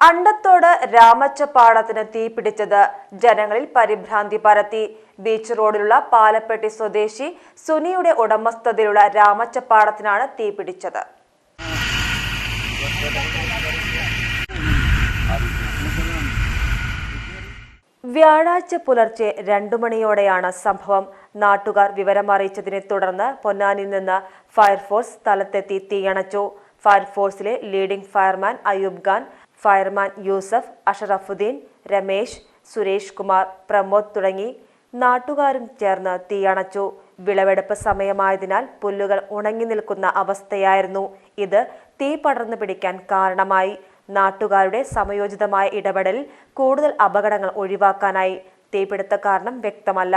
അണ്ടത്തോട് രാമച്ചപ്പാടത്തിന് തീപിടിച്ചത് ജനങ്ങളിൽ പരിഭ്രാന്തി പരത്തി. ബീച്ച് റോഡിലുള്ള പാലപ്പെട്ടി സ്വദേശി സുനിയുടെ ഉടമസ്ഥതയിലുള്ള രാമച്ചപ്പാടത്തിനാണ് തീപിടിച്ചത് വ്യാഴാഴ്ച പുലർച്ചെ രണ്ടു മണിയോടെയാണ് സംഭവം. നാട്ടുകാർ വിവരമറിയിച്ചതിനെ തുടർന്ന് പൊന്നാനിൽ നിന്ന് ഫയർഫോഴ്സ് സ്ഥലത്തെത്തി തീയണച്ചു. ഫയർഫോഴ്സിലെ leading fireman Ayub Khan fireman Yusuf Ashrafuddin Ramesh Suresh Kumar Pramod തുടങ്ങി നാട്ടുകാരും ചേർന്ന് തീയണച്ചു. വിളവെടുപ്പ് സമയമായതിനാൽ പുല്ലുകൾ ഉണങ്ങി നിൽക്കുന്ന അവസ്ഥയായിരുന്നു. ഇത് തീ പടർന്നു പിടിക്കാൻ കാരണമായി. നാട്ടുകാരുടെ സമയോചിതമായ ഇടപെടലിൽ കൂടുതൽ അപകടങ്ങൾ ഒഴിവാക്കാനായി. തീപിടുത്ത കാരണം വ്യക്തമല്ല.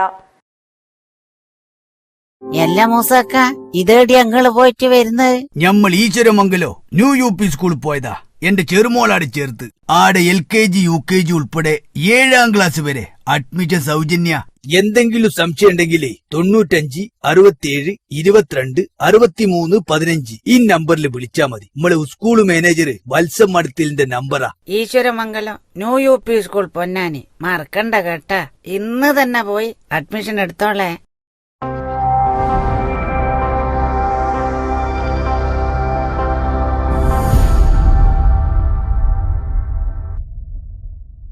എല്ലാ മൂസക്ക ഇതേടി ഞങ്ങൾ പോയിട്ട് വരുന്നത്? ഞമ്മൾ ഈശ്വരമംഗലോ ന്യൂ യു പി സ്കൂളിൽ പോയതാ. എന്റെ ചെറുമോളാട് ചേർത്ത്. ആടെ L K G U K G ഉൾപ്പെടെ ഏഴാം ക്ലാസ് വരെ അഡ്മിഷൻ സൗജന്യ. എന്തെങ്കിലും സംശയം ഉണ്ടെങ്കിലേ തൊണ്ണൂറ്റഞ്ച് അറുപത്തിയേഴ് ഇരുപത്തിരണ്ട് അറുപത്തിമൂന്ന് പതിനഞ്ച് ഈ നമ്പറിൽ വിളിച്ചാ മതി. നമ്മളെ സ്കൂൾ മാനേജർ വത്സം മടത്തിലിന്റെ നമ്പറാ. Eswaramangalam new U P school Ponnani. മറക്കണ്ട കേട്ടാ. ഇന്ന് തന്നെ പോയി അഡ്മിഷൻ എടുത്തോളേ.